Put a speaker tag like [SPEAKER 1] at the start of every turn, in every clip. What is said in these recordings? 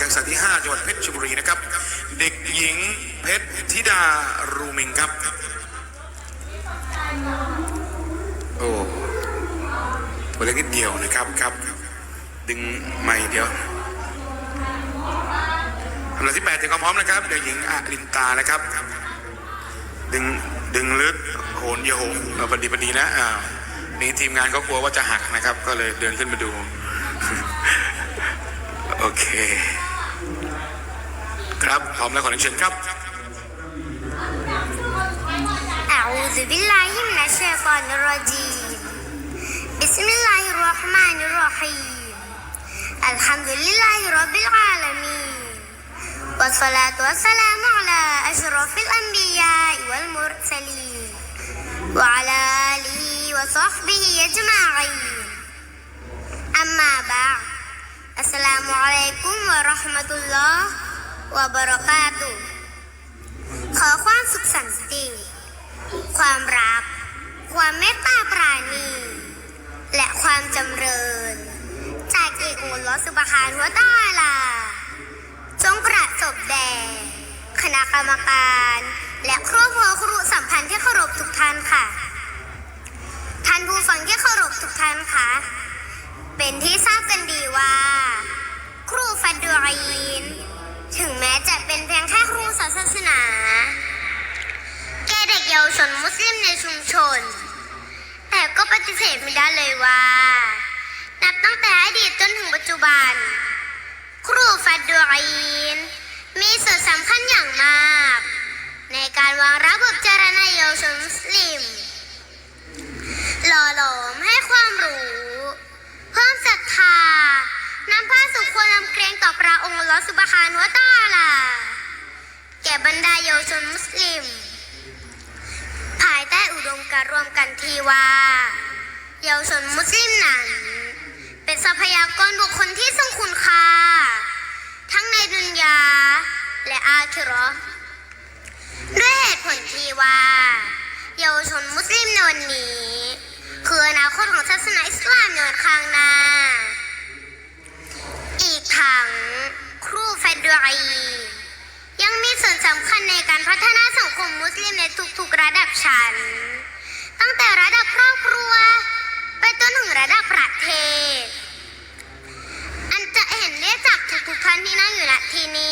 [SPEAKER 1] การศึกษาที่ 5 จังหวัดเพชรบุรีนะครับ เด็กหญิงเพชรธิดารูมิงครับ โอ้ตัวเล็กนิดเดียวนะครับครับ ดึงไม่เดียวลำดับที่8ถึงความพร้อมนะครับ เด็กหญิงอลินตานะครับ ดึงดึงลึกโหนอยาโหมเออพอดีพอดีนะอ่านี่ทีมงานก็กลัวว่าจะหักนะครับ ก็เลยเดินขึ้นมาดูโอเค ครับพร้อมแล้วขอเรียนเชิญครับ
[SPEAKER 2] أعوذ بالله من الشيطان الرجيم بسم الله الرحمن الرحيم الحمد لله رب العالمين والصلاة والسلام على أشرف الأنبياء والمرسلين وعلى آله وصحبه أجمعين أما بعد السلام عليكم ورحمة الله วะบรอกาตุ ขอความสุขสันติ ความรัก ความเมตตาปราณี และความจำเริญ จากเอกอุลลอสุบคานหัวตาลา จงประสบแด่คณะกรรมการ และครอบครัวครูสัมพันธ์ที่เคารพทุกท่านค่ะ ท่านผู้ฟังที่เคารพทุกท่านค่ะ เป็นที่ทราบกันดีว่า ครูฟันดูรีน เสธไม่ได้เลยว่า นับตั้งแต่อดีตจนถึงปัจจุบัน ครูฟัดดูอีน มีส่วนสำคัญอย่างมาก ในการวางระบบจารณะเยาวชนมุสลิม หล่อหลอมให้ความรู้ เพิ่มศรัทธานำพาสู่ความลำเกรงต่อพระองค์ลอสุบฮานุวตาลา แก่บรรดาเยาวชนมุสลิม ภายใต้อุดมการรวมกันที่ว่า เยาวชนมุสลิมนั้น เป็นทรัพยากรบุคคลที่ทรงคุณค่า ทั้งในดุนยา และอาคิราะห์ด้วยเหตุผลที่ว่า เยาวชนมุสลิมในวันนี้ คืออนาคตของศาสนาอิสลามในวันข้างหน้า อีกทั้งครูเฟดรียังมีส่วนสำคัญในการพัฒนาสังคมมุสลิมในทุกๆระดับชั้น นั่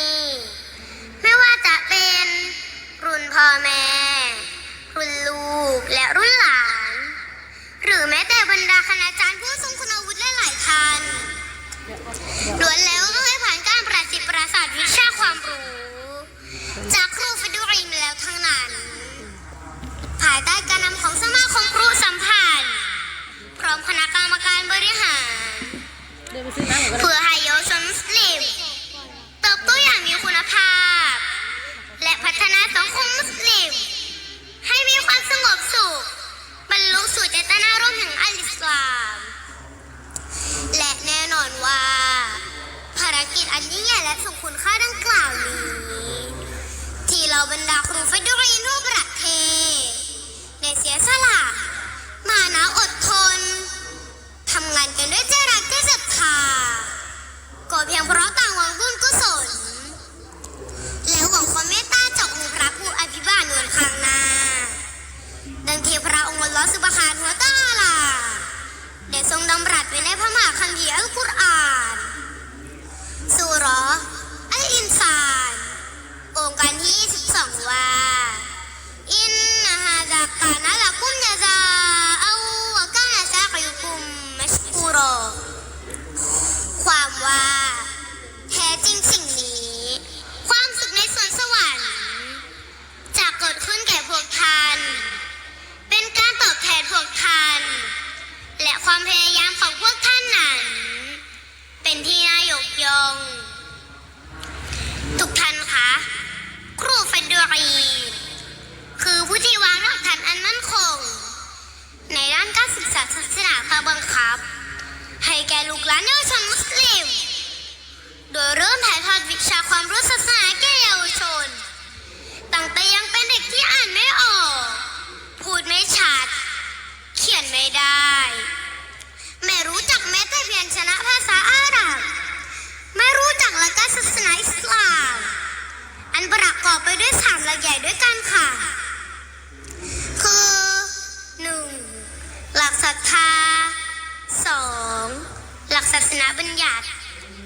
[SPEAKER 2] ศาสนาบัญญัติ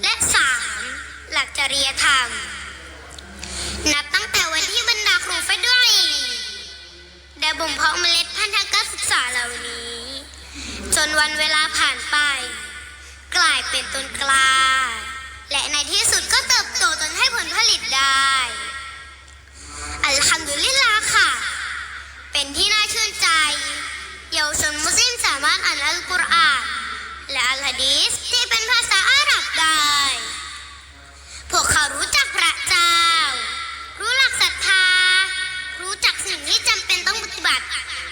[SPEAKER 2] และสามหลักจริยธรรม นับตั้งแต่วันที่บรรดาครูเฟดวยได้บ่มเพาะเมล็ดพันธุ์ทางการศึกษาเหล่านี้ จนวันเวลาผ่านไป กลายเป็นต้นกล้า และในที่สุดก็เติบโตจนให้ผลผลิตได้ อัลฮัมดุลิลลาห์ค่ะ เป็นที่น่าชื่นใจ เยาวชนมุสลิมสามารถอ่านอัลกุรอาน และอัลฮะดีษที่เป็นภาษาอาหรับได้ พวกเขารู้จักพระเจ้า รู้หลักศรัทธา รู้จักสิ่งที่จำเป็นต้องปฏิบัติ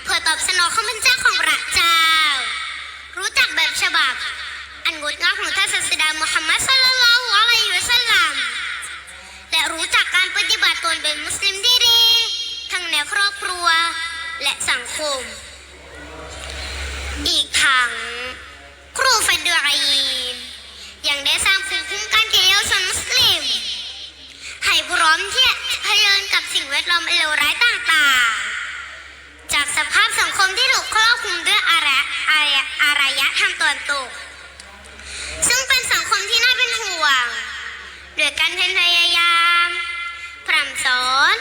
[SPEAKER 2] เพื่อตอบสนองคำบัญชาของพระเจ้า รู้จักแบบฉบับ อันงดงามของท่านศาสดามุฮัมมัดศ็อลลัลลอฮุอะลัยฮิวะซัลลัมและรู้จักการปฏิบัติตนเป็นมุสลิมที่ดีทั้งในครอบครัวและสังคม อีกทั้ง ครูฟัดดูอีนยังได้สร้างภูมิคุ้มกันแก่เยาวชนมุสลิม ให้พร้อมที่จะเผชิญกับสิ่งแวดล้อมอันเลวร้ายต่างๆ จากสภาพสังคมที่ถูกครอบคลุมด้วยอารยอารยอารยธรรมตนตก ซึ่งเป็นสังคมที่น่าเป็นห่วงโดยการพยรพยายามพร่ำสอน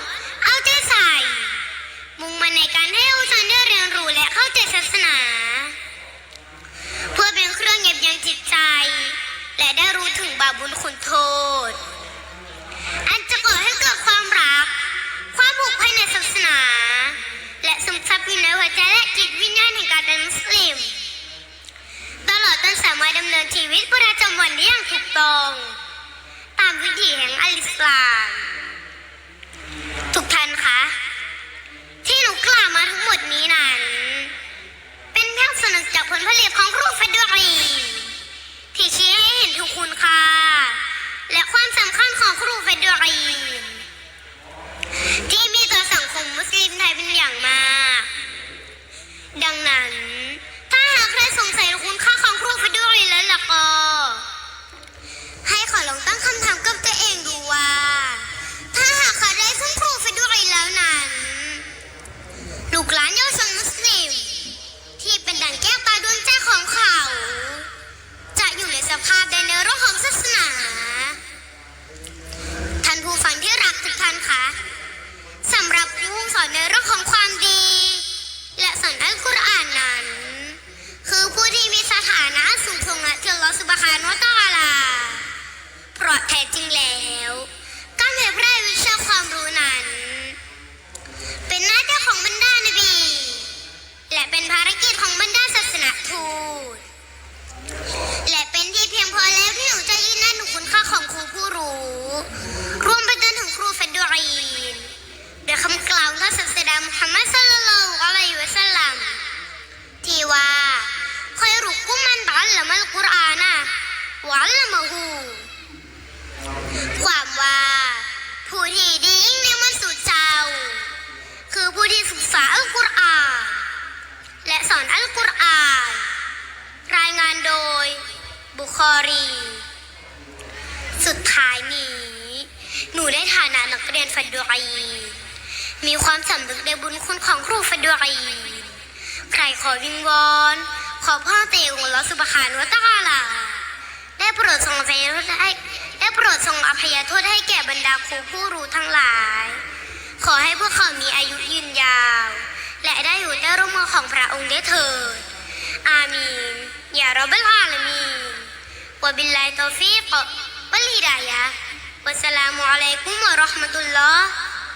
[SPEAKER 2] เอาใจใส่ มุ่งมั่นในการให้เยาวชนได้เรียนรู้และเข้าใจศาสนา ห่าทุกท่านคะที่หนูกล่าวมาทั้งหมดนี้นั้น เป็นเพียงสนุกจากผลผลิตของครูเฟดรีที่ชี้ให้เห็นถึงคุณค่าและความสำคัญของครูเฟดรีที่ ถานะสูงส่งและที่อัลลอฮฺสุบฮานวตะอาลาเพราะแท้จริงแล้ว การเผยแพร่วิชาความรู้นั้น เป็นหน้าที่ของบรรดานบี และเป็นภารกิจของบรรดาศาสนาทูต และเป็นที่เพียงพอแล้วที่หนูจะยืนยันถึงคุณค่าของครูผู้รู้ รวมไปจนถึงครูเฟดดรีนโดยคำกล่าวของท่าศาสดามุฮัมมัดศ็อลลัลลอฮุอะลัยฮิวะซัลลัมที่ว่าคอยรุก อัลละมัลกุรอานะวะอัลละมะฮูความว่า ผู้ที่ดียิ่งในมันสู่เจ้า คือผู้ที่ศึกษาอัลกุรอานและสอนอัลกุรอานรายงานโดย บุคอรี สุดท้ายนี้ หนูได้ฐานะนักเรียนฟัดดูอีมีความสำนึกในบุญคุณของครูฟัดดูอีใครขอวิงวอน ขอพ่อเตของเราสุบฮานวตาลา ได้โปรดทรงอภัยโทษให้ได้โปรดทรงอภัยโทษให้แก่บรรดาครูผู้รู้ทั้งหลาย ขอให้พวกเขามีอายุยืนยาว และได้อยู่ใต้ร่มเงาของพระองค์ได้เถิด อามีนอย่ารอบลาลามีนวบิลลาฮิตอฟีกวัลฮิดายะวัสลามุอะลัยกุมวะราะห์มะตุลลอฮ์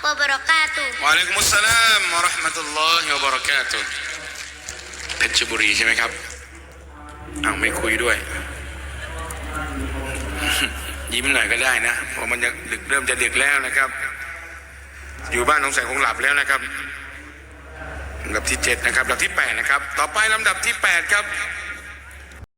[SPEAKER 2] วะบะเราะกาตุฮ์
[SPEAKER 1] วะอะลัยกุมุสสลามวะเราะห์มะตุลลอฮิวะบะเราะกาตุฮ์ เพชรบุรีใช่ไหมครับอ้าวไม่คุยด้วย ยิ้มหน่อยก็ได้นะเพราะมันจะดึกเริ่มจะดึกแล้วนะครับ อยู่บ้านสงแสงคงหลับแล้วนะครับลำดับที่เจ็ดนะครับลำดับที่แปดนะครับ ต่อไปลำดับที่แปดครับ